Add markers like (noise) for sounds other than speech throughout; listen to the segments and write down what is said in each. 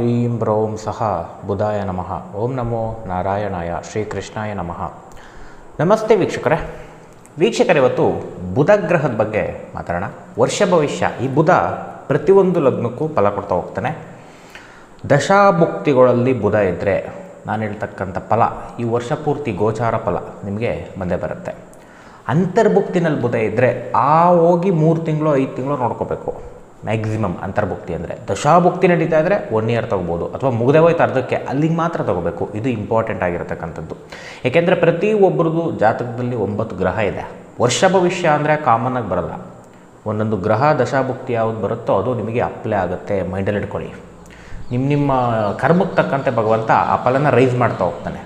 ಹ್ರೀಂ ಬ್ರೋಂ ಸಹ ಬುಧಾಯ ನಮಃ. ಓಂ ನಮೋ ನಾರಾಯಣಾಯ ಶ್ರೀಕೃಷ್ಣಾಯ ನಮಃ. ನಮಸ್ತೆ ವೀಕ್ಷಕರೇ. ವೀಕ್ಷಕರ, ಇವತ್ತು ಬುಧ ಗ್ರಹದ ಬಗ್ಗೆ ಮಾತಾಡೋಣ. ವರ್ಷ ಭವಿಷ್ಯ. ಈ ಬುಧ ಪ್ರತಿಯೊಂದು ಲಗ್ನಕ್ಕೂ ಫಲ ಕೊಡ್ತಾ ಹೋಗ್ತಾನೆ. ದಶಾಭುಕ್ತಿಗಳಲ್ಲಿ ಬುಧ ಇದ್ದರೆ ನಾನು ಹೇಳ್ತಕ್ಕಂಥ ಫಲ, ಈ ವರ್ಷ ಪೂರ್ತಿ ಗೋಚಾರ ಫಲ ನಿಮಗೆ ಬಂದೇ ಬರುತ್ತೆ. ಅಂತರ್ಭುಕ್ತಿನಲ್ಲಿ ಬುಧ ಇದ್ದರೆ ಆ ಹೋಗಿ ಮೂರು ತಿಂಗಳು, ಐದು ತಿಂಗಳು ನೋಡ್ಕೋಬೇಕು. ಮ್ಯಾಕ್ಸಿಮಮ್ ಅಂತರ್ಭುಕ್ತಿ ಅಂದರೆ ದಶಾಭುಕ್ತಿ ನಡೀತಾ ಇದ್ದರೆ ಒನ್ ಇಯರ್ ತೊಗೋಬೋದು ಅಥವಾ ಮುಗಿದೇ ಹೋಯ್ತು ಅರ್ಧಕ್ಕೆ, ಅಲ್ಲಿಗೆ ಮಾತ್ರ ತೊಗೋಬೇಕು. ಇದು ಇಂಪಾರ್ಟೆಂಟ್ ಆಗಿರತಕ್ಕಂಥದ್ದು. ಏಕೆಂದರೆ ಪ್ರತಿ ಒಬ್ಬರದು ಜಾತಕದಲ್ಲಿ ಒಂಬತ್ತು ಗ್ರಹ ಇದೆ. ವರ್ಷ ಭವಿಷ್ಯ ಅಂದರೆ ಕಾಮನ್ನಾಗಿ ಬರಲ್ಲ. ಒಂದೊಂದು ಗ್ರಹ ದಶಾಭುಕ್ತಿ ಯಾವುದು ಬರುತ್ತೋ ಅದು ನಿಮಗೆ ಅಪ್ಲೈ ಆಗುತ್ತೆ ಮೈಂಡಲ್ಲಿ ಇಟ್ಕೊಳ್ಳಿ. ನಿಮ್ಮ ನಿಮ್ಮ ಕರ್ಮಕ್ಕೆ ತಕ್ಕಂತೆ ಭಗವಂತ ಆ ಫಲನ ರೈಸ್ ಮಾಡ್ತಾ ಹೋಗ್ತಾನೆ.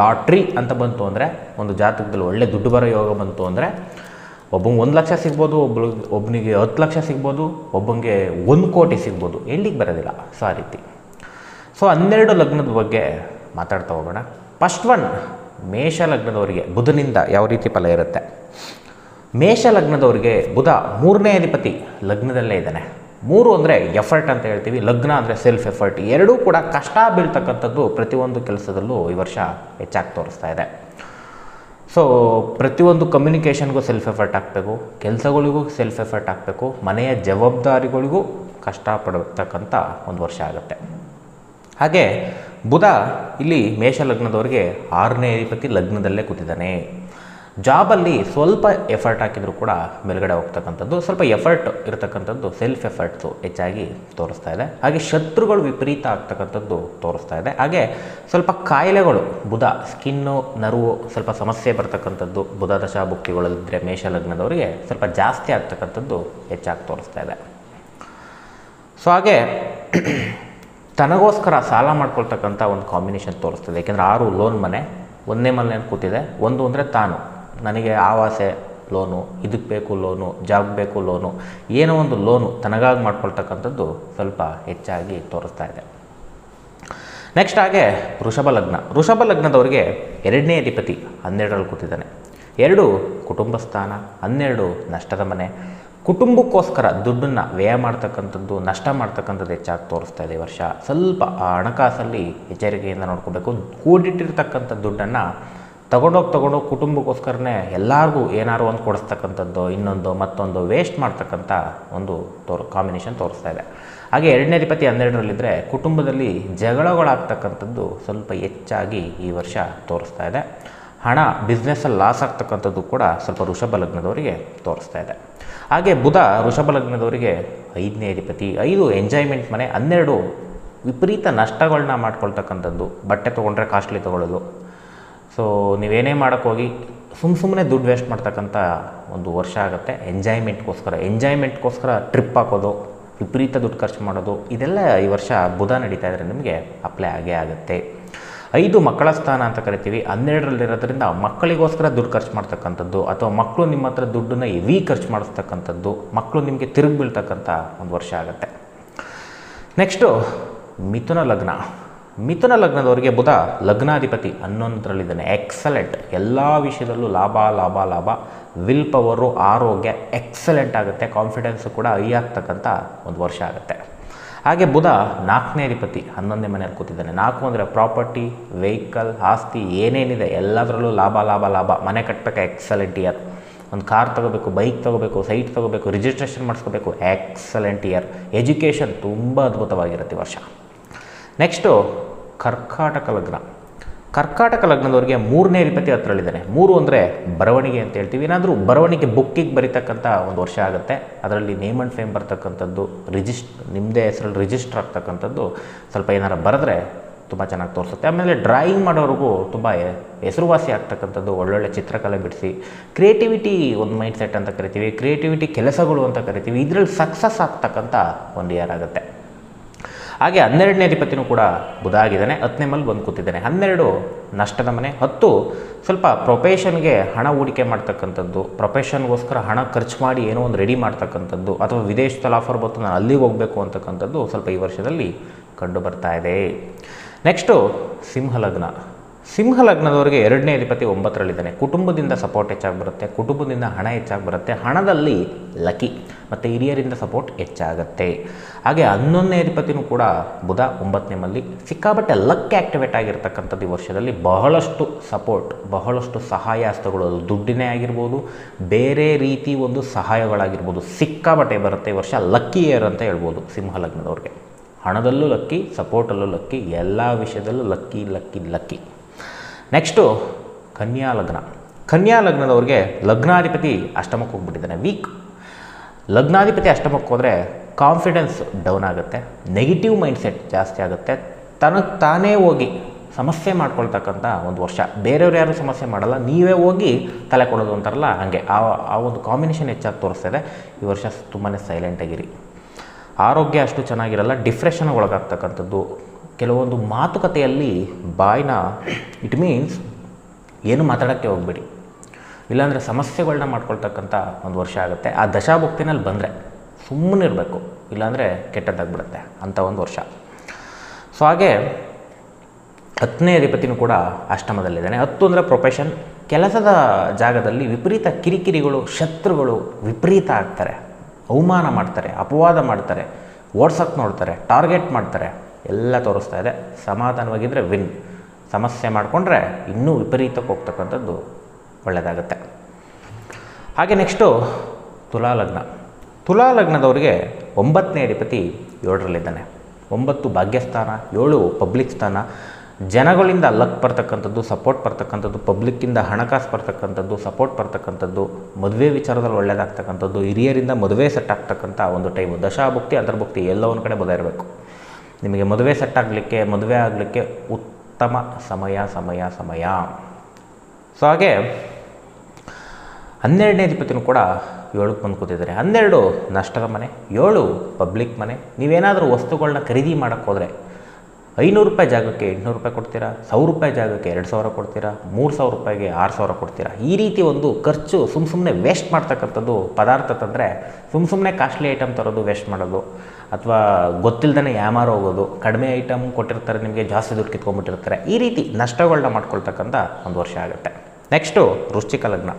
ಲಾಟ್ರಿ ಅಂತ ಬಂತು ಅಂದರೆ, ಒಂದು ಜಾತಕದಲ್ಲಿ ಒಳ್ಳೆ ದುಡ್ಡು ಬರೋ ಯೋಗ ಬಂತು ಅಂದರೆ ಒಬ್ಬಂಗೆ ಒಂದು ಲಕ್ಷ ಸಿಗ್ಬೋದು ಒಬ್ಬಳು ಒಬ್ಬನಿಗೆ ಹತ್ತು ಲಕ್ಷ ಸಿಗ್ಬೋದು ಒಬ್ಬನಿಗೆ ಒಂದು ಕೋಟಿ ಸಿಗ್ಬೋದು. ಎಲ್ಲಿಗೆ ಬರೋದಿಲ್ಲ, ಸೊ ಆ ರೀತಿ. ಸೊ ಹನ್ನೆರಡು ಲಗ್ನದ ಬಗ್ಗೆ ಮಾತಾಡ್ತಾ ಹೋಗೋಣ. ಫಸ್ಟ್ ಒನ್ ಮೇಷ ಲಗ್ನದವರಿಗೆ ಬುಧನಿಂದ ಯಾವ ರೀತಿ ಫಲ ಇರುತ್ತೆ? ಮೇಷ ಲಗ್ನದವರಿಗೆ ಬುಧ ಮೂರನೇ ಅಧಿಪತಿ ಲಗ್ನದಲ್ಲೇ ಇದ್ದಾನೆ. ಮೂರು ಅಂದರೆ ಎಫರ್ಟ್ ಅಂತ ಹೇಳ್ತೀವಿ. ಲಗ್ನ ಅಂದರೆ ಸೆಲ್ಫ್ ಎಫರ್ಟ್ ಎರಡೂ ಕೂಡ ಕಷ್ಟ ಬೀಳ್ತಕ್ಕಂಥದ್ದು ಪ್ರತಿಯೊಂದು ಕೆಲಸದಲ್ಲೂ ಈ ವರ್ಷ ಹೆಚ್ಚಾಗಿ ತೋರಿಸ್ತಾ ಇದೆ. ಸೊ ಪ್ರತಿಯೊಂದು ಕಮ್ಯುನಿಕೇಷನ್ಗೂ ಸೆಲ್ಫ್ ಎಫರ್ಟ್ ಹಾಕಬೇಕು ಕೆಲಸಗಳಿಗೂ ಸೆಲ್ಫ್ ಎಫರ್ಟ್ ಹಾಕಬೇಕು ಮನೆಯ ಜವಾಬ್ದಾರಿಗಳಿಗೂ ಕಷ್ಟಪಡತಕ್ಕಂಥ ಒಂದು ವರ್ಷ ಆಗುತ್ತೆ. ಹಾಗೆ ಬುಧ ಇಲ್ಲಿ ಮೇಷ ಲಗ್ನದವರಿಗೆ ಆರನೇ ಅಧಿಪತಿ ಲಗ್ನದಲ್ಲೇ ಕೂತಿದ್ದಾನೆ. ಜಾಬಲ್ಲಿ ಸ್ವಲ್ಪ ಎಫರ್ಟ್ ಹಾಕಿದರೂ ಕೂಡ ಮೇಲುಗಡೆ ಹೋಗ್ತಕ್ಕಂಥದ್ದು, ಸ್ವಲ್ಪ ಎಫರ್ಟ್ ಇರತಕ್ಕಂಥದ್ದು ಸೆಲ್ಫ್ ಎಫರ್ಟ್ಸು ಹೆಚ್ಚಾಗಿ ತೋರಿಸ್ತಾ ಇದೆ. ಹಾಗೆ ಶತ್ರುಗಳು ವಿಪರೀತ ಆಗ್ತಕ್ಕಂಥದ್ದು ತೋರಿಸ್ತಾ ಇದೆ. ಹಾಗೆ ಸ್ವಲ್ಪ ಕಾಯಿಲೆಗಳು, ಬುಧ ಸ್ಕಿನ್ನು, ನರ್ವು, ಸ್ವಲ್ಪ ಸಮಸ್ಯೆ ಬರ್ತಕ್ಕಂಥದ್ದು, ಬುಧ ದಶಾಭುಕ್ತಿಗಳಿದ್ದರೆ ಮೇಷ ಲಗ್ನದವರಿಗೆ ಸ್ವಲ್ಪ ಜಾಸ್ತಿ ಆಗ್ತಕ್ಕಂಥದ್ದು ಹೆಚ್ಚಾಗಿ ತೋರಿಸ್ತಾ ಇದೆ. ಸೊ ಹಾಗೆ (clears throat) ತನಗೋಸ್ಕರ ಸಾಲ ಮಾಡ್ಕೊಳ್ತಕ್ಕಂಥ ಒಂದು ಕಾಂಬಿನೇಷನ್ ತೋರಿಸ್ತದೆ. ಏಕೆಂದರೆ ಆರು ಲೋನ್ ಮನೆ, ಒಂದೇ ಮನೆ ಕೂತಿದೆ. ಒಂದು ಅಂದರೆ ತಾನು. ನನಗೆ ಆವಾಸೆ ಲೋನು ಇದಕ್ಕೆ ಬೇಕು ಲೋನು, ಜಾಬ್ ಬೇಕು ಲೋನು, ಏನೋ ಒಂದು ಲೋನು ತನಗಾಗಿ ಮಾಡ್ಕೊಳ್ತಕ್ಕಂಥದ್ದು ಸ್ವಲ್ಪ ಹೆಚ್ಚಾಗಿ ತೋರಿಸ್ತಾ ಇದೆ. ನೆಕ್ಸ್ಟ್ ಹಾಗೆ ಋಷಭ ಲಗ್ನ. ಋಷಭ ಲಗ್ನದವರಿಗೆ ಎರಡನೇ ಅಧಿಪತಿ ಹನ್ನೆರಡರಲ್ಲಿ ಕೂತಿದ್ದಾನೆ. ಎರಡು ಕುಟುಂಬ ಸ್ಥಾನ, ಹನ್ನೆರಡು ನಷ್ಟದ ಮನೆ. ಕುಟುಂಬಕ್ಕೋಸ್ಕರ ದುಡ್ಡನ್ನು ವ್ಯಯ ಮಾಡ್ತಕ್ಕಂಥದ್ದು, ನಷ್ಟ ಮಾಡ್ತಕ್ಕಂಥದ್ದು ಹೆಚ್ಚಾಗಿ ತೋರಿಸ್ತಾ ಇದೆ ಈ ವರ್ಷ. ಸ್ವಲ್ಪ ಆ ಹಣಕಾಸಲ್ಲಿ ಎಚ್ಚರಿಕೆಯಿಂದ ನೋಡ್ಕೋಬೇಕು. ಕೂಡಿಟ್ಟಿರ್ತಕ್ಕಂಥ ದುಡ್ಡನ್ನು ತಗೊಂಡೋಗಿ ತಗೊಂಡೋಗಿ ಕುಟುಂಬಕ್ಕೋಸ್ಕರನೇ ಎಲ್ಲರಿಗೂ ಏನಾದ್ರು ಒಂದು ಕೊಡಿಸ್ತಕ್ಕಂಥದ್ದು, ಇನ್ನೊಂದು ಮತ್ತೊಂದು ವೇಸ್ಟ್ ಮಾಡ್ತಕ್ಕಂಥ ಒಂದು ತೋರ್ ಕಾಂಬಿನೇಷನ್ ತೋರಿಸ್ತಾ ಇದೆ. ಹಾಗೆ ಎರಡನೇ ಅಧಿಪತಿ ಹನ್ನೆರಡರಲ್ಲಿದ್ದರೆ ಕುಟುಂಬದಲ್ಲಿ ಜಗಳಗಳಾಗ್ತಕ್ಕಂಥದ್ದು ಸ್ವಲ್ಪ ಹೆಚ್ಚಾಗಿ ಈ ವರ್ಷ ತೋರಿಸ್ತಾ ಇದೆ. ಹಣ ಬಿಸ್ನೆಸ್ಸಲ್ಲಿ ಲಾಸ್ ಆಗ್ತಕ್ಕಂಥದ್ದು ಕೂಡ ಸ್ವಲ್ಪ ಋಷಭ ಲಗ್ನದವರಿಗೆ ತೋರಿಸ್ತಾ ಇದೆ. ಹಾಗೆ ಬುಧ ಋಷಭ ಲಗ್ನದವರಿಗೆ ಐದನೇ ಅಧಿಪತಿ, ಐದು ಎಂಜಾಯ್ಮೆಂಟ್ ಮನೆ, ಹನ್ನೆರಡು ವಿಪರೀತ ನಷ್ಟಗಳನ್ನ ಮಾಡ್ಕೊಳ್ತಕ್ಕಂಥದ್ದು. ಬಟ್ಟೆ ತೊಗೊಂಡ್ರೆ ಕಾಸ್ಟ್ಲಿ ತೊಗೊಳ್ಳೋದು ಸೊ ನೀವೇನೇ ಮಾಡೋಕ್ಕೋಗಿ ಸುಮ್ಮ ಸುಮ್ಮನೆ ದುಡ್ಡು ವೇಸ್ಟ್ ಮಾಡ್ತಕ್ಕಂಥ ಒಂದು ವರ್ಷ ಆಗುತ್ತೆ. ಎಂಜಾಯ್ಮೆಂಟ್ಗೋಸ್ಕರ ಎಂಜಾಯ್ಮೆಂಟ್ಗೋಸ್ಕರ ಟ್ರಿಪ್ ಹಾಕೋದು, ವಿಪರೀತ ದುಡ್ಡು ಖರ್ಚು ಮಾಡೋದು, ಇದೆಲ್ಲ ಈ ವರ್ಷ ಬುಧ ನಡೀತಾ ಇದ್ದರೆ ನಿಮಗೆ ಅಪ್ಲೈ ಆಗೇ ಆಗುತ್ತೆ. ಐದು ಮಕ್ಕಳ ಸ್ಥಾನ ಅಂತ ಕರಿತೀವಿ. ಹನ್ನೆರಡರಲ್ಲಿರೋದ್ರಿಂದ ಮಕ್ಕಳಿಗೋಸ್ಕರ ದುಡ್ಡು ಖರ್ಚು ಮಾಡ್ತಕ್ಕಂಥದ್ದು, ಅಥವಾ ಮಕ್ಕಳು ನಿಮ್ಮ ಹತ್ರ ದುಡ್ಡನ್ನು ಹೆವಿ ಖರ್ಚು ಮಾಡಿಸ್ತಕ್ಕಂಥದ್ದು ಮಕ್ಕಳು ನಿಮಗೆ ತಿರುಗಿ ಬೀಳ್ತಕ್ಕಂಥ ಒಂದು ವರ್ಷ ಆಗುತ್ತೆ. ನೆಕ್ಸ್ಟು ಮಿಥುನ ಲಗ್ನ. ಮಿಥುನ ಲಗ್ನದವರಿಗೆ ಬುಧ ಲಗ್ನಾಧಿಪತಿ ಹನ್ನೊಂದರಲ್ಲಿದ್ದಾನೆ ಎಕ್ಸಲೆಂಟ್ ಎಲ್ಲ ವಿಷಯದಲ್ಲೂ ಲಾಭ ಲಾಭ ಲಾಭ. ವಿಲ್ ಪವರು ಆರೋಗ್ಯ ಎಕ್ಸಲೆಂಟ್ ಆಗುತ್ತೆ. ಕಾನ್ಫಿಡೆನ್ಸು ಕೂಡ ಹೈ ಆಗ್ತಕ್ಕಂಥ ಒಂದು ವರ್ಷ ಆಗುತ್ತೆ. ಹಾಗೆ ಬುಧ ನಾಲ್ಕನೇ ಅಧಿಪತಿ ಹನ್ನೊಂದನೇ ಮನೆಯಲ್ಲಿ ಕೂತಿದ್ದಾನೆ. ನಾಲ್ಕು ಅಂದರೆ ಪ್ರಾಪರ್ಟಿ ವೆಹಿಕಲ್ ಆಸ್ತಿ ಏನೇನಿದೆ ಎಲ್ಲದರಲ್ಲೂ ಲಾಭ ಲಾಭ ಲಾಭ. ಮನೆ ಕಟ್ಟಬೇಕು ಎಕ್ಸಲೆಂಟ್ ಇಯರ್ ಒಂದು ಕಾರ್ ತೊಗೋಬೇಕು ಬೈಕ್ ತೊಗೋಬೇಕು ಸೈಟ್ ತೊಗೋಬೇಕು ರಿಜಿಸ್ಟ್ರೇಷನ್ ಮಾಡಿಸ್ಕೋಬೇಕು. ಎಕ್ಸಲೆಂಟ್ ಇಯರ್ ಎಜುಕೇಷನ್ ತುಂಬ ಅದ್ಭುತವಾಗಿರುತ್ತೆ ವರ್ಷ. ನೆಕ್ಸ್ಟು ಕರ್ಕಾಟಕ ಲಗ್ನ. ಕರ್ಕಾಟಕ ಲಗ್ನದವರಿಗೆ ಮೂರನೇ ಅಧಿಪತಿ ಹತ್ರಳಿದ್ದಾನೆ ಮೂರು ಅಂದರೆ ಬರವಣಿಗೆ ಅಂತ ಹೇಳ್ತೀವಿ. ಏನಾದರೂ ಬರವಣಿಗೆ ಬುಕ್ಕಿಗೆ ಬರೀತಕ್ಕಂಥ ಒಂದು ವರ್ಷ ಆಗುತ್ತೆ. ಅದರಲ್ಲಿ ನೇಮ್ ಆ್ಯಂಡ್ ಫೇಮ್ ಬರ್ತಕ್ಕಂಥದ್ದು ರಿಜಿಸ್ಟ್ ನಿಮ್ಮದೇ ಹೆಸರಲ್ಲಿ ರಿಜಿಸ್ಟರ್ ಆಗ್ತಕ್ಕಂಥದ್ದು ಸ್ವಲ್ಪ ಏನಾರು ಬರೆದ್ರೆ ತುಂಬ ಚೆನ್ನಾಗಿ ತೋರಿಸುತ್ತೆ. ಆಮೇಲೆ ಡ್ರಾಯಿಂಗ್ ಮಾಡೋರಿಗೂ ತುಂಬ ಹೆಸರುವಾಸಿ ಆಗ್ತಕ್ಕಂಥದ್ದು, ಒಳ್ಳೊಳ್ಳೆ ಚಿತ್ರಕಲೆ ಬಿಡಿಸಿ ಕ್ರಿಯೇಟಿವಿಟಿ ಒಂದು ಮೈಂಡ್ ಸೆಟ್ ಅಂತ ಕರಿತೀವಿ. ಕ್ರಿಯೇಟಿವಿಟಿ ಕೆಲಸಗಳು ಅಂತ ಕರಿತೀವಿ. ಇದರಲ್ಲಿ ಸಕ್ಸಸ್ ಆಗ್ತಕ್ಕಂಥ ಒಂದು ಇಯರ್ ಆಗುತ್ತೆ. ಹಾಗೆ ಹನ್ನೆರಡನೇ ಅಧಿಪತಿನೂ ಕೂಡ ಬುಧ ಆಗಿದ್ದಾನೆ ಹತ್ತನೇ ಮಲ್ಲಿ ಬಂದು ಕೂತಿದ್ದಾನೆ. ಹನ್ನೆರಡು ನಷ್ಟದ ಮನೆ. ಹತ್ತು ಸ್ವಲ್ಪ ಪ್ರೊಫೆಷನ್ಗೆ ಹಣ ಹೂಡಿಕೆ ಮಾಡ್ತಕ್ಕಂಥದ್ದು ಪ್ರೊಫೆಷನ್ಗೋಸ್ಕರ ಹಣ ಖರ್ಚು ಮಾಡಿ ಏನೋ ಒಂದು ರೆಡಿ ಮಾಡ್ತಕ್ಕಂಥದ್ದು, ಅಥವಾ ವಿದೇಶದಲ್ಲಿ ಆಫರ್ ಬಂತು ನಾನು ಅಲ್ಲಿಗೆ ಹೋಗಬೇಕು ಅಂತಕ್ಕಂಥದ್ದು ಸ್ವಲ್ಪ ಈ ವರ್ಷದಲ್ಲಿ ಕಂಡು ಬರ್ತಾ ಇದೆ. ನೆಕ್ಸ್ಟು ಸಿಂಹ ಲಗ್ನ. ಸಿಂಹ ಲಗ್ನದವರಿಗೆ ಎರಡನೇ ಅಧಿಪತಿ ಒಂಬತ್ತರಲ್ಲಿದ್ದಾನೆ. ಕುಟುಂಬದಿಂದ ಸಪೋರ್ಟ್ ಹೆಚ್ಚಾಗಿ ಬರುತ್ತೆ ಕುಟುಂಬದಿಂದ ಹಣ ಹೆಚ್ಚಾಗಿ ಬರುತ್ತೆ ಹಣದಲ್ಲಿ ಲಕ್ಕಿ ಮತ್ತು ಹಿರಿಯರಿಂದ ಸಪೋರ್ಟ್ ಹೆಚ್ಚಾಗುತ್ತೆ. ಹಾಗೆ ಹನ್ನೊಂದನೇ ಅಧಿಪತಿನೂ ಕೂಡ ಬುಧ ಒಂಬತ್ತನೇ ಮಲ್ಲಿ ಸಿಕ್ಕಾಬಟ್ಟೆ ಲಕ್ ಆ್ಯಕ್ಟಿವೇಟ್ ಆಗಿರ್ತಕ್ಕಂಥದ್ದು ಈ ವರ್ಷದಲ್ಲಿ. ಬಹಳಷ್ಟು ಸಪೋರ್ಟ್ ಬಹಳಷ್ಟು ಸಹಾಯ ಹಸ್ತಗಳು ದುಡ್ಡಿನೇ ಆಗಿರ್ಬೋದು, ಬೇರೆ ರೀತಿ ಒಂದು ಸಹಾಯಗಳಾಗಿರ್ಬೋದು. ಸಿಕ್ಕಾಬಟ್ಟೆ ಬರುತ್ತೆ ಈ ವರ್ಷ ಲಕ್ಕಿ ಇಯರ್ ಅಂತ ಹೇಳ್ಬೋದು ಸಿಂಹ ಲಗ್ನದವ್ರಿಗೆ ಹಣದಲ್ಲೂ ಲಕ್ಕಿ ಸಪೋರ್ಟಲ್ಲೂ ಲಕ್ಕಿ ಎಲ್ಲ ವಿಷಯದಲ್ಲೂ ಲಕ್ಕಿ ಲಕ್ಕಿ ಲಕ್ಕಿ ನೆಕ್ಸ್ಟು ಕನ್ಯಾ ಲಗ್ನ. ಕನ್ಯಾ ಲಗ್ನದವ್ರಿಗೆ ಲಗ್ನಾಧಿಪತಿ ಅಷ್ಟಮಕ್ಕೆ ಹೋಗ್ಬಿಟ್ಟಿದ್ದಾನೆ ವೀಕ್ ಲಗ್ನಾಧಿಪತಿ ಅಷ್ಟಮಕ್ಕೆ ಹೋದರೆ ಕಾನ್ಫಿಡೆನ್ಸ್ ಡೌನ್ ಆಗುತ್ತೆ ನೆಗೆಟಿವ್ ಮೈಂಡ್ಸೆಟ್ ಜಾಸ್ತಿ ಆಗುತ್ತೆ. ತನಗೆ ತಾನೇ ಹೋಗಿ ಸಮಸ್ಯೆ ಮಾಡ್ಕೊಳ್ತಕ್ಕಂಥ ಒಂದು ವರ್ಷ. ಬೇರೆಯವ್ರು ಯಾರು ಸಮಸ್ಯೆ ಮಾಡಲ್ಲ, ನೀವೇ ಹೋಗಿ ತಲೆ ಕೊಡೋದು ಅಂತಾರಲ್ಲ, ಹಾಗೆ. ಆ ಆ ಒಂದು ಕಾಂಬಿನೇಷನ್ ಹೆಚ್ಚಾಗಿ ತೋರಿಸ್ತಿದೆ ಈ ವರ್ಷ ತುಂಬಾ ಸೈಲೆಂಟಾಗಿರಿ ಆರೋಗ್ಯ ಅಷ್ಟು ಚೆನ್ನಾಗಿರಲ್ಲ ಡಿಪ್ರೆಷನ್ಗೆ ಒಳಗಾಗ್ತಕ್ಕಂಥದ್ದು. ಕೆಲವೊಂದು ಮಾತುಕತೆಯಲ್ಲಿ ಬಾಯ್ನ ಇಟ್ ಮೀನ್ಸ್ ಏನು ಮಾತಾಡೋಕ್ಕೆ ಹೋಗಬೇಡಿ. ಇಲ್ಲಾಂದರೆ ಸಮಸ್ಯೆಗಳನ್ನ ಮಾಡ್ಕೊಳ್ತಕ್ಕಂಥ ಒಂದು ವರ್ಷ ಆಗುತ್ತೆ. ಆ ದಶಾಭುಕ್ತಿನಲ್ಲಿ ಬಂದರೆ ಸುಮ್ಮನೆ ಇರಬೇಕು ಇಲ್ಲಾಂದರೆ ಕೆಟ್ಟದ್ದಾಗ್ಬಿಡುತ್ತೆ ಅಂಥ ಒಂದು ವರ್ಷ. ಸೊ ಹಾಗೆ ಹತ್ತನೇ ಅಧಿಪತಿನೂ ಕೂಡ ಅಷ್ಟಮದಲ್ಲಿದ್ದಾನೆ ಹತ್ತು ಅಂದರೆ ಪ್ರೊಫೆಷನ್ ಕೆಲಸದ ಜಾಗದಲ್ಲಿ ವಿಪರೀತ ಕಿರಿಕಿರಿಗಳು, ಶತ್ರುಗಳು ವಿಪರೀತ ಆಗ್ತಾರೆ. ಅವಮಾನ ಮಾಡ್ತಾರೆ, ಅಪವಾದ ಮಾಡ್ತಾರೆ ಓಡ್ಸೋಕ್ಕೆ ನೋಡ್ತಾರೆ ಟಾರ್ಗೆಟ್ ಮಾಡ್ತಾರೆ. ಎಲ್ಲ ತೋರಿಸ್ತಾ ಇದೆ. ಸಮಾಧಾನವಾಗಿದ್ದರೆ ವಿನ್ ಸಮಸ್ಯೆ ಮಾಡಿಕೊಂಡ್ರೆ ಇನ್ನೂ ವಿಪರೀತಕ್ಕೆ ಹೋಗ್ತಕ್ಕಂಥದ್ದು ಒಳ್ಳೆಯದಾಗುತ್ತೆ ಹಾಗೆ ನೆಕ್ಸ್ಟು ತುಲಾ ಲಗ್ನ. ಒಂಬತ್ತನೇ ಅಧಿಪತಿ ಏಳರಲ್ಲಿದ್ದಾನೆ. ಒಂಬತ್ತು ಭಾಗ್ಯಸ್ಥಾನ, ಏಳು ಪಬ್ಲಿಕ್ ಸ್ಥಾನ. ಜನಗಳಿಂದ ಲಕ್ ಬರ್ತಕ್ಕಂಥದ್ದು ಸಪೋರ್ಟ್ ಬರ್ತಕ್ಕಂಥದ್ದು ಪಬ್ಲಿಕ್ಕಿಂದ ಹಣಕಾಸು ಬರ್ತಕ್ಕಂಥದ್ದು ಸಪೋರ್ಟ್ ಬರ್ತಕ್ಕಂಥದ್ದು, ಮದುವೆ ವಿಚಾರದಲ್ಲಿ ಒಳ್ಳೆಯದಾಗ್ತಕ್ಕಂಥದ್ದು ಹಿರಿಯರಿಂದ ಮದುವೆ ಸೆಟ್ ಆಗ್ತಕ್ಕಂಥ ಒಂದು ಟೈಮು ದಶಾಭುಕ್ತಿ, ಅಂತರ್ಭುಕ್ತಿ ಎಲ್ಲ ಒಂದು ಕಡೆ ಬದ ಇರಬೇಕು ನಿಮಗೆ ಮದುವೆ ಸೆಟ್ ಆಗಲಿಕ್ಕೆ, ಮದುವೆ ಆಗಲಿಕ್ಕೆ ಉತ್ತಮ ಸಮಯ ಸಮಯ ಸಮಯ. ಸೊ ಹಾಗೆ ಹನ್ನೆರಡನೇ ಅಧಿಪತಿನೂ ಕೂಡ ಏಳಕ್ಕೆ ಬಂದು ಕೂತಿದ್ದಾರೆ. ಹನ್ನೆರಡು ನಷ್ಟದ ಮನೆ, ಏಳು ಪಬ್ಲಿಕ್ ಮನೆ. ನೀವೇನಾದರೂ ವಸ್ತುಗಳನ್ನ ಖರೀದಿ ಮಾಡೋಕ್ಕೆ ಹೋದರೆ ಐನೂರು ರೂಪಾಯಿ ಜಾಗಕ್ಕೆ ಎಂಟುನೂರು ರೂಪಾಯಿ ಕೊಡ್ತೀರಾ? ಸಾವಿರ ರೂಪಾಯಿ ಜಾಗಕ್ಕೆ ಎರಡು ಸಾವಿರ ಕೊಡ್ತೀರಾ? ಮೂರು ಸಾವಿರ ರೂಪಾಯಿಗೆ ಆರು ಸಾವಿರ ಕೊಡ್ತೀರಾ? ಈ ರೀತಿ ಒಂದು ಖರ್ಚು ಸುಮ್ಮ ಸುಮ್ಮನೆ ವೇಸ್ಟ್ ಮಾಡ್ತಕ್ಕಂಥದ್ದು ಪದಾರ್ಥ ತಂದರೆ ಸುಮ್ಮ ಸುಮ್ಮನೆ ಕಾಸ್ಟ್ಲಿ ಐಟಮ್ ತರೋದು ವೇಸ್ಟ್ ಮಾಡೋದು. ಅಥವಾ ಗೊತ್ತಿಲ್ಲದೇ ಯಾಮಾರು ಹೋಗೋದು, ಕಡಿಮೆ ಐಟಮ್ ಕೊಟ್ಟಿರ್ತಾರೆ, ನಿಮಗೆ ಜಾಸ್ತಿ ದುಡ್ಡು ಕಿತ್ಕೊಂಡ್ಬಿಟ್ಟಿರ್ತಾರೆ, ಈ ರೀತಿ ನಷ್ಟಗಳನ್ನ ಮಾಡ್ಕೊಳ್ತಕ್ಕಂಥ ಒಂದು ವರ್ಷ ಆಗುತ್ತೆ. ನೆಕ್ಸ್ಟು ವೃಶ್ಚಿಕ ಲಗ್ನ.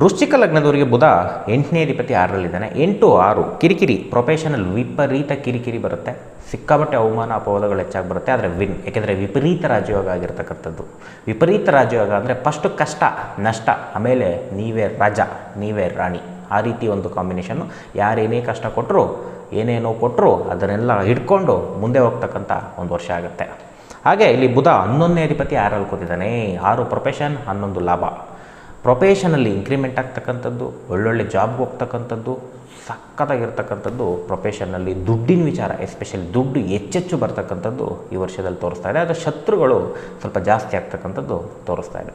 ವೃಶ್ಚಿಕ ಲಗ್ನದವರಿಗೆ ಬುಧ ಎಂಟನೇ ಅಧಿಪತಿ ಆರರಲ್ಲಿದ್ದಾನೆ. ಎಂಟು ಆರು, ಕಿರಿಕಿರಿ ಪ್ರೊಫೆಷನಲ್ ವಿಪರೀತ ಕಿರಿಕಿರಿ ಬರುತ್ತೆ. ಸಿಕ್ಕಾಬಟ್ಟೆ ಅವಮಾನ, ಅಪವಾದಗಳು ಹೆಚ್ಚಾಗಿ ಬರುತ್ತೆ. ಆದರೆ ವಿನ್ ಏಕೆಂದರೆ ವಿಪರೀತ ರಾಜಯೋಗ ಆಗಿರ್ತಕ್ಕಂಥದ್ದು. ವಿಪರೀತ ರಾಜಯೋಗ ಅಂದರೆ ಫಸ್ಟು ಕಷ್ಟ, ನಷ್ಟ, ಆಮೇಲೆ ನೀವೇ ರಾಜ, ನೀವೇ ರಾಣಿ. ಆ ರೀತಿ ಒಂದು ಕಾಂಬಿನೇಷನ್ನು ಯಾರೇನೇ ಕಷ್ಟ ಕೊಟ್ಟರು ಏನೇನೋ ಕೊಟ್ಟರು ಅದನ್ನೆಲ್ಲ ಹಿಡ್ಕೊಂಡು ಮುಂದೆ ಹೋಗ್ತಕ್ಕಂಥ ಒಂದು ವರ್ಷ ಆಗುತ್ತೆ. ಹಾಗೆ ಇಲ್ಲಿ ಬುಧ ಹನ್ನೊಂದನೇ ಅಧಿಪತಿ ಆರಲ್ಲಿ ಕೂತಿದ್ದಾನೆ ಆರು ಪ್ರೊಫೆಷನ್ ಹನ್ನೊಂದು ಲಾಭ. ಪ್ರೊಫೆಷನಲ್ಲಿ ಇನ್ಕ್ರಿಮೆಂಟ್ ಆಗ್ತಕ್ಕಂಥದ್ದು, ಒಳ್ಳೊಳ್ಳೆ ಜಾಬ್ಗೆ ಹೋಗ್ತಕ್ಕಂಥದ್ದು, ಸಖತ್ತಾಗಿರ್ತಕ್ಕಂಥದ್ದು ಪ್ರೊಫೆಷನಲ್ಲಿ ದುಡ್ಡಿನ ವಿಚಾರ ಎಸ್ಪೆಷಲಿ ದುಡ್ಡು ಹೆಚ್ಚೆಚ್ಚು ಬರ್ತಕ್ಕಂಥದ್ದು ಈ ವರ್ಷದಲ್ಲಿ ತೋರಿಸ್ತಾ ಇದೆ. ಅದು ಶತ್ರುಗಳು ಸ್ವಲ್ಪ ಜಾಸ್ತಿ ಆಗ್ತಕ್ಕಂಥದ್ದು ತೋರಿಸ್ತಾ ಇದೆ.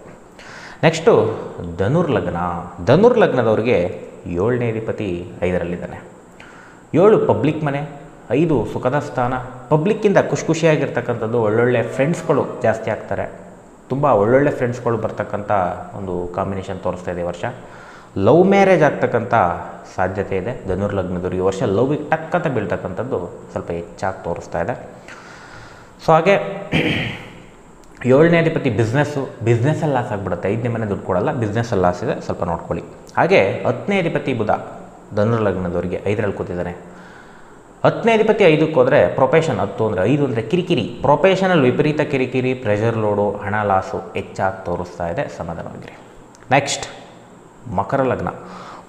ನೆಕ್ಸ್ಟು ಧನುರ್ಲಗ್ನ. ಧನುರ್ಲಗ್ನದವ್ರಿಗೆ ಏಳನೇ ಅಧಿಪತಿ ಐದರಲ್ಲಿದ್ದಾನೆ. ಏಳು ಪಬ್ಲಿಕ್ ಮನೆ, ಐದು ಸುಖದ ಸ್ಥಾನ. ಪಬ್ಲಿಕ್ಕಿಂದ ಖುಷಿ ಖುಷಿಯಾಗಿರ್ತಕ್ಕಂಥದ್ದು ಒಳ್ಳೊಳ್ಳೆ ಫ್ರೆಂಡ್ಸ್ಗಳು ಜಾಸ್ತಿ ಆಗ್ತಾರೆ. ತುಂಬ ಒಳ್ಳೊಳ್ಳೆ ಫ್ರೆಂಡ್ಸ್ಗಳು ಬರ್ತಕ್ಕಂಥ ಒಂದು ಕಾಂಬಿನೇಷನ್ ತೋರಿಸ್ತಾ ಇದೆ ಈ ವರ್ಷ. ಲವ್ ಮ್ಯಾರೇಜ್ ಆಗ್ತಕ್ಕಂಥ ಸಾಧ್ಯತೆ ಇದೆ. ಧನುರ್ಲಗ್ನದವ್ರಿಗೆ ಈ ವರ್ಷ ಲವ್ಗೆ ಟಕ್ ಅಂತ ಬೀಳ್ತಕ್ಕಂಥದ್ದು ಸ್ವಲ್ಪ ಹೆಚ್ಚಾಗಿ ತೋರಿಸ್ತಾ ಇದೆ. ಸೊ ಹಾಗೆ (clears throat) ಏಳನೇ ಅಧಿಪತಿ ಬಿಸ್ನೆಸ್ಸು, ಬಿಸ್ನೆಸ್ಸಲ್ಲಿ ಲಾಸ್ ಆಗಿಬಿಡುತ್ತೆ. ಐದನೇ ಮನೆ ದುಡ್ಡು ಕೊಡಲ್ಲ, ಬಿಸ್ನೆಸ್ಸಲ್ಲಿ ಲಾಸ್ ಇದೆ. ಸ್ವಲ್ಪ ನೋಡ್ಕೊಳ್ಳಿ. ಹಾಗೆ ಹತ್ತನೇ ಅಧಿಪತಿ ಬುಧ. ಧನುರ್ಲಗ್ನದವರಿಗೆ ಐದರಲ್ಲಿ ಕೂತಿದ್ದಾರೆ. ಹತ್ತನೇ ಅಧಿಪತಿ ಐದಕ್ಕೆ ಹೋದರೆ ಪ್ರೊಫೆಷನ್ ಹತ್ತು ಅಂದರೆ ಐದು ಅಂದರೆ ಕಿರಿಕಿರಿ. ಪ್ರೊಫೆಷನಲ್ಲಿ ವಿಪರೀತ ಕಿರಿಕಿರಿ ಪ್ರೆಷರ್ ಲೋಡು ಹಣ ಲಾಸು ಹೆಚ್ಚಾಗಿ ತೋರಿಸ್ತಾ ಇದೆ ಸಮಾಧಾನವಾಗಿರಿ. ನೆಕ್ಸ್ಟ್ ಮಕರ ಲಗ್ನ.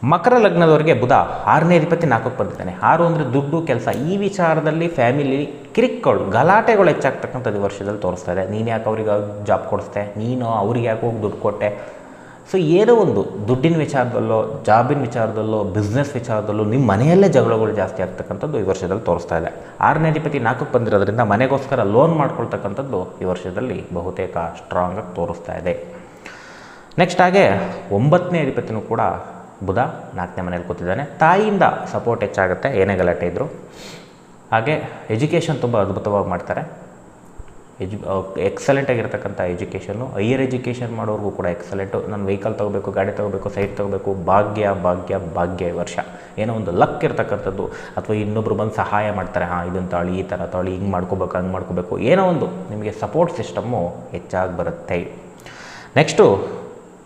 ಮಕರ ಲಗ್ನದವರಿಗೆ ಬುಧ ಆರನೇ ಅಧಿಪತಿ ನಾಲ್ಕಕ್ಕೆ ಬಂದಿದ್ದಾನೆ. ಆರು ಅಂದರೆ ದುಡ್ಡು, ಕೆಲಸ, ಈ ವಿಚಾರದಲ್ಲಿ ಫ್ಯಾಮಿಲಿ ಕಿರಿಕ್ಗಳು ಗಲಾಟೆಗಳು ಹೆಚ್ಚಾಗ್ತಕ್ಕಂಥದ್ದು ವರ್ಷದಲ್ಲಿ ತೋರಿಸ್ತಾ ಇದೆ. ನೀನು ಯಾಕೆ ಅವ್ರಿಗೆ ಜಾಬ್ ಕೊಡಿಸ್ದೆ? ನೀನು ಅವ್ರಿಗೆ ಯಾಕೆ ಹೋಗಿ ದುಡ್ಡು ಕೊಟ್ಟೆ? ಸೊ ಏನೋ ಒಂದು ದುಡ್ಡಿನ ವಿಚಾರದಲ್ಲೋ, ಜಾಬಿನ ವಿಚಾರದಲ್ಲೋ ಬಿಸ್ನೆಸ್ ವಿಚಾರದಲ್ಲೋ ನಿಮ್ಮ ಮನೆಯಲ್ಲೇ ಜಗಳಗಳು ಜಾಸ್ತಿ ಆಗ್ತಕ್ಕಂಥದ್ದು ಈ ವರ್ಷದಲ್ಲಿ ತೋರಿಸ್ತಾ ಇದೆ. ಆರನೇ ಅಧಿಪತಿ ನಾಲ್ಕಕ್ಕೆ ಬಂದಿರೋದ್ರಿಂದ ಮನೆಗೋಸ್ಕರ ಲೋನ್ ಮಾಡ್ಕೊಳ್ತಕ್ಕಂಥದ್ದು ಈ ವರ್ಷದಲ್ಲಿ ಬಹುತೇಕ ಸ್ಟ್ರಾಂಗಾಗಿ ತೋರಿಸ್ತಾ ಇದೆ. ನೆಕ್ಸ್ಟ್ ಹಾಗೆ ಒಂಬತ್ತನೇ ಅಧಿಪತಿನೂ ಕೂಡ ಬುಧ ನಾಲ್ಕನೇ ಮನೇಲಿ ಕೂತಿದ್ದಾನೆ. ತಾಯಿಯಿಂದ ಸಪೋರ್ಟ್ ಹೆಚ್ಚಾಗುತ್ತೆ, ಏನೇ ಗಲಾಟೆ ಇದ್ದರು ಹಾಗೆ ಎಜುಕೇಷನ್ ತುಂಬ ಅದ್ಭುತವಾಗಿ ಮಾಡ್ತಾರೆ. ಎಜು ಎಕ್ಸಲೆಂಟ್ ಆಗಿರ್ತಕ್ಕಂಥ ಎಜುಕೇಷನ್ನು ಹೈಯರ್ ಎಜುಕೇಷನ್ ಮಾಡೋರ್ಗೂ ಕೂಡ ಎಕ್ಸಲೆಂಟು ನಾನು ವೆಹಿಕಲ್ ತೊಗೋಬೇಕು, ಗಾಡಿ ತೊಗೋಬೇಕು ಸೈಟ್ ತೊಗೋಬೇಕು, ಭಾಗ್ಯ ಭಾಗ್ಯ ಭಾಗ್ಯ ವರ್ಷ. ಏನೋ ಒಂದು ಲಕ್ ಇರ್ತಕ್ಕಂಥದ್ದು. ಅಥವಾ ಇನ್ನೊಬ್ರು ಬಂದು ಸಹಾಯ ಮಾಡ್ತಾರೆ, ಹಾಂ ಇದನ್ನು ತಾಳಿ, ಈ ಥರ ತಾಳಿ, ಹಿಂಗೆ ಮಾಡ್ಕೋಬೇಕು, ಹಂಗೆ ಮಾಡ್ಕೋಬೇಕು. ಏನೋ ಒಂದು ನಿಮಗೆ ಸಪೋರ್ಟ್ ಸಿಸ್ಟಮ್ಮು ಹೆಚ್ಚಾಗಿ ಬರುತ್ತೆ. ನೆಕ್ಸ್ಟು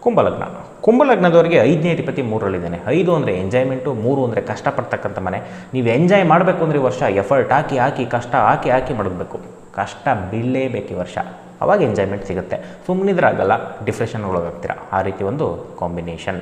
ಕುಂಭಲಗ್ನ. ಕುಂಭಲಗ್ನದವರಿಗೆ ಐದನೇ ಅಧಿಪತಿ ಮೂರರಲ್ಲಿದ್ದಾನೆ. ಐದು ಅಂದರೆ ಎಂಜಾಯ್ಮೆಂಟು ಮೂರು ಅಂದರೆ ಕಷ್ಟಪಡ್ತಕ್ಕಂಥ ಮನೆ. ನೀವು ಎಂಜಾಯ್ ಮಾಡಬೇಕು ಅಂದರೆ ವರ್ಷ ಎಫರ್ಟ್ ಹಾಕಿ ಹಾಕಿ, ಕಷ್ಟ ಹಾಕಿ ಹಾಕಿ ಮಾಡಬೇಕು. ಕಷ್ಟ ಬೀಳಲೇಬೇಕು ಈ ವರ್ಷ. ಅವಾಗ ಎಂಜಾಯ್ಮೆಂಟ್ ಸಿಗುತ್ತೆ. ಸುಮ್ಮನಿದ್ರಾಗಲ್ಲ ಡಿಪ್ರೆಷನ್ ಒಳಗಾಗ್ತೀರ ಆ ರೀತಿ ಒಂದು ಕಾಂಬಿನೇಷನ್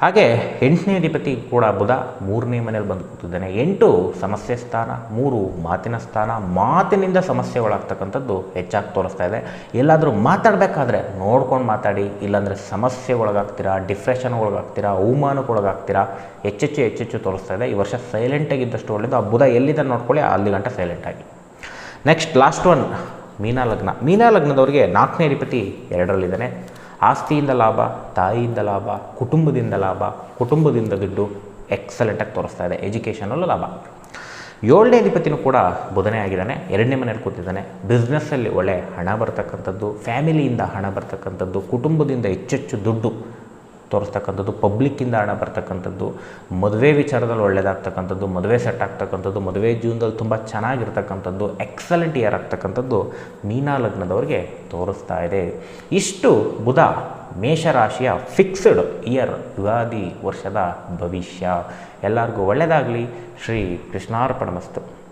ಹಾಗೆ ಎಂಟನೇ ಅಧಿಪತಿ ಕೂಡ ಬುಧ ಮೂರನೇ ಮನೇಲಿ ಬಂದು ಕೂತಿದ್ದಾನೆ. ಎಂಟು ಸಮಸ್ಯೆ ಸ್ಥಾನ, ಮೂರು ಮಾತಿನ ಸ್ಥಾನ, ಮಾತಿನಿಂದ ಸಮಸ್ಯೆ ಒಳಗಾಗ್ತಕ್ಕಂಥದ್ದು ಹೆಚ್ಚಾಗಿ ತೋರಿಸ್ತಾ ಇದೆ. ಎಲ್ಲಾದರೂ ಮಾತಾಡಬೇಕಾದ್ರೆ ನೋಡ್ಕೊಂಡು ಮಾತಾಡಿ. ಇಲ್ಲಾಂದರೆ ಸಮಸ್ಯೆ ಒಳಗಾಗ್ತೀರಾ ಡಿಪ್ರೆಷನ್ ಒಳಗಾಗ್ತೀರಾ, ಅವಮಾನಕ್ಕೆ ಒಳಗಾಗ್ತೀರಾ ಹೆಚ್ಚೆಚ್ಚು ಹೆಚ್ಚೆಚ್ಚು ತೋರಿಸ್ತಾ ಇದೆ. ಈ ವರ್ಷ ಸೈಲೆಂಟಾಗಿದ್ದಷ್ಟು ಒಳ್ಳೆಯದು ಆ ಬುಧ ಎಲ್ಲಿದೆ ನೋಡ್ಕೊಳ್ಳಿ ಅಲ್ಲಿ ಗಂಟೆ ಸೈಲೆಂಟಾಗಿ ನೆಕ್ಸ್ಟ್ ಲಾಸ್ಟ್ ಒನ್ ಮೀನಾ ಲಗ್ನ ಮೀನಾ ಲಗ್ನದವರಿಗೆ ನಾಲ್ಕನೇ ಅಧಿಪತಿ ಎರಡರಲ್ಲಿದ್ದಾನೆ. ಆಸ್ತಿಯಿಂದ ಲಾಭ, ತಾಯಿಯಿಂದ ಲಾಭ, ಕುಟುಂಬದಿಂದ ಲಾಭ, ಕುಟುಂಬದಿಂದ ದುಡ್ಡು ಎಕ್ಸಲೆಂಟಾಗಿ ತೋರಿಸ್ತಾ ಇದೆ. ಎಜುಕೇಷನಲ್ಲೂ ಲಾಭ. ಏಳನೇ ಅಧಿಪತಿನೂ ಕೂಡ ಬುಧನೇ ಆಗಿದ್ದಾನೆ. ಎರಡನೇ ಮನೇಲಿ ಕೂತಿದ್ದಾನೆ. ಬಿಸ್ನೆಸ್ಸಲ್ಲಿ ಒಳ್ಳೆ ಹಣ ಬರ್ತಕ್ಕಂಥದ್ದು ಫ್ಯಾಮಿಲಿಯಿಂದ ಹಣ ಬರ್ತಕ್ಕಂಥದ್ದು, ಕುಟುಂಬದಿಂದ ಹೆಚ್ಚೆಚ್ಚು ದುಡ್ಡು ತೋರಿಸ್ತಕ್ಕಂಥದ್ದು, ಪಬ್ಲಿಕ್ಕಿಂದ ಹಣ ಬರ್ತಕ್ಕಂಥದ್ದು, ಮದುವೆ ವಿಚಾರದಲ್ಲಿ ಒಳ್ಳೆಯದಾಗ್ತಕ್ಕಂಥದ್ದು ಮದುವೆ ಸೆಟ್ ಆಗ್ತಕ್ಕಂಥದ್ದು, ಮದುವೆ ಜೀವನದಲ್ಲಿ ತುಂಬ ಚೆನ್ನಾಗಿರ್ತಕ್ಕಂಥದ್ದು ಎಕ್ಸಲೆಂಟ್ ಇಯರ್ ಆಗ್ತಕ್ಕಂಥದ್ದು ಮೀನಾ ಲಗ್ನದವ್ರಿಗೆ ತೋರಿಸ್ತಾ ಇದೆ. ಇಷ್ಟು ಬುಧ ಮೇಷರಾಶಿಯ ಫಿಕ್ಸ್ಡ್ ಇಯರ್ ಯುಗಾದಿ ವರ್ಷದ ಭವಿಷ್ಯ. ಎಲ್ಲರಿಗೂ ಒಳ್ಳೆಯದಾಗಲಿ ಶ್ರೀ ಕೃಷ್ಣಾರ್ಪಣಮಸ್ತು